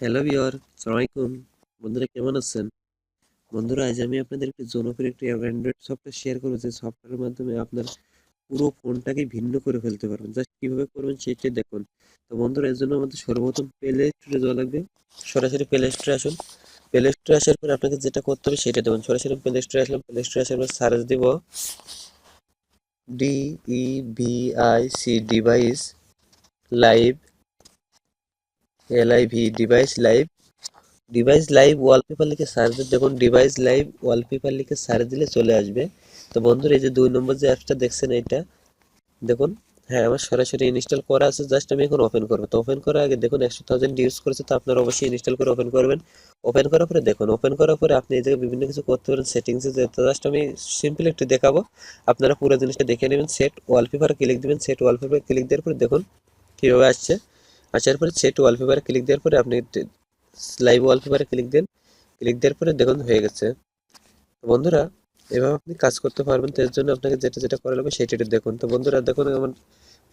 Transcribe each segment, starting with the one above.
Hello বিয়র সালামালাইকুম বন্ধুরা, কেমন আছেন? বন্ধুরা, আজ আমি আপনাদের একটি জনপ্রিয় একটি অ্যান্ড্রয়েড সফটওয়্যার শেয়ার করব, যে সফটওয়্যারের মাধ্যমে আপনার পুরো ফোনটাকে ভিন্ন করে ফেলতে পারবেন। জাস্ট কীভাবে করবেন সেটাই দেখুন। তো বন্ধুরা, এর জন্য আমাদের সর্বপ্রথম প্লে স্টোরে যাওয়া লাগবে। সরাসরি প্লে স্টোরে আসুন। প্লে স্টোরে আসার পর আপনাকে যেটা করতে হবে সেটা দেবেন। সরাসরি প্লে স্টোরে আসলাম। প্লে স্টোরে আসার পর সার্চ দিব D E V I C device live L I V device live device live wallpaper লিখে সার্চ দেখুন ডিভাইস লাইভ ওয়ালপেপার লিখে সার্চ দিলে চলে আসবে। তো বন্ধুরা এই যে দুই নম্বর যে অ্যাপসটা দেখছেন এটা দেখুন হ্যাঁ আমার সরাসরি ইনস্টল করা আছে জাস্ট আমি এখন ওপেন করব। তো ওপেন করার আগে দেখুন, একশো থাউজেন্ড ইউজ করেছে, তো আপনারা অবশ্যই ইনস্টল করে ওপেন করবেন। ওপেন করার পরে দেখুন ওপেন করার পরে আপনি এই জায়গায় বিভিন্ন কিছু করতে পারেন সেটিংসে যেতে। জাস্ট আমি সিম্পল একটু দেখাবো। আপনারা পুরো জিনিসটা দেখে নেবেন সেট ওয়ালপেপার ক্লিক দিবেন সেট ওয়ালপেপার ক্লিক দেওয়ার পরে দেখুন, কীভাবে আসছে। আসার পরে সেট ওয়ালপেপারে ক্লিক দেওয়ার পরে আপনি লাইভ ওয়ালপেপারে ক্লিক দেন। ক্লিক দেওয়ার পরে দেখুন হয়ে গেছে। বন্ধুরা, এভাবে আপনি কাজ করতে পারবেন। তো এর জন্য আপনাকে যেটা যেটা করা লাগবে সেটা দেখুন। তো বন্ধুরা, দেখুন আমার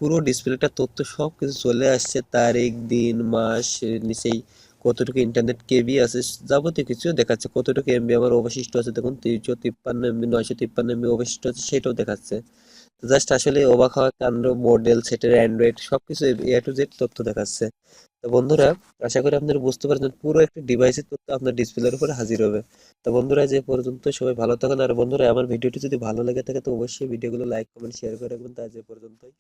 পুরো ডিসপ্লেটা তথ্য সব কিছু চলে আসছে। তারিখ, দিন, মাস, নিচেই কতটুকু ইন্টারনেট কেবি আছে যাবতীয় কিছু দেখাচ্ছে। কতটুকু এমবি আমার অবশিষ্ট আছে দেখুন, তিনশো তিপ্পান্ন এমবি নয়শো তিপ্পান্ন এমবি অবশিষ্ট আছে, সেটাও দেখাচ্ছে। জাস্ট আসলে অবাক হওয়া কাণ্ড মডেল সেটের অ্যান্ড্রয়েড সব কিছু এ টু জেড তথ্য দেখাচ্ছে। তো বন্ধুরা, আশা করি আপনারা বুঝতে পারছেন, পুরো একটা ডিভাইসের তথ্য আপনার ডিসপ্লের উপরে হাজির হবে। তো বন্ধুরা যে পর্যন্ত সবাই ভালো থাকেন। আর বন্ধুরা, আমার ভিডিওটি যদি ভালো লাগে থাকে, তো অবশ্যই ভিডিওগুলো লাইক কমেন্ট শেয়ার করে রাখবেন। তা যে পর্যন্তই।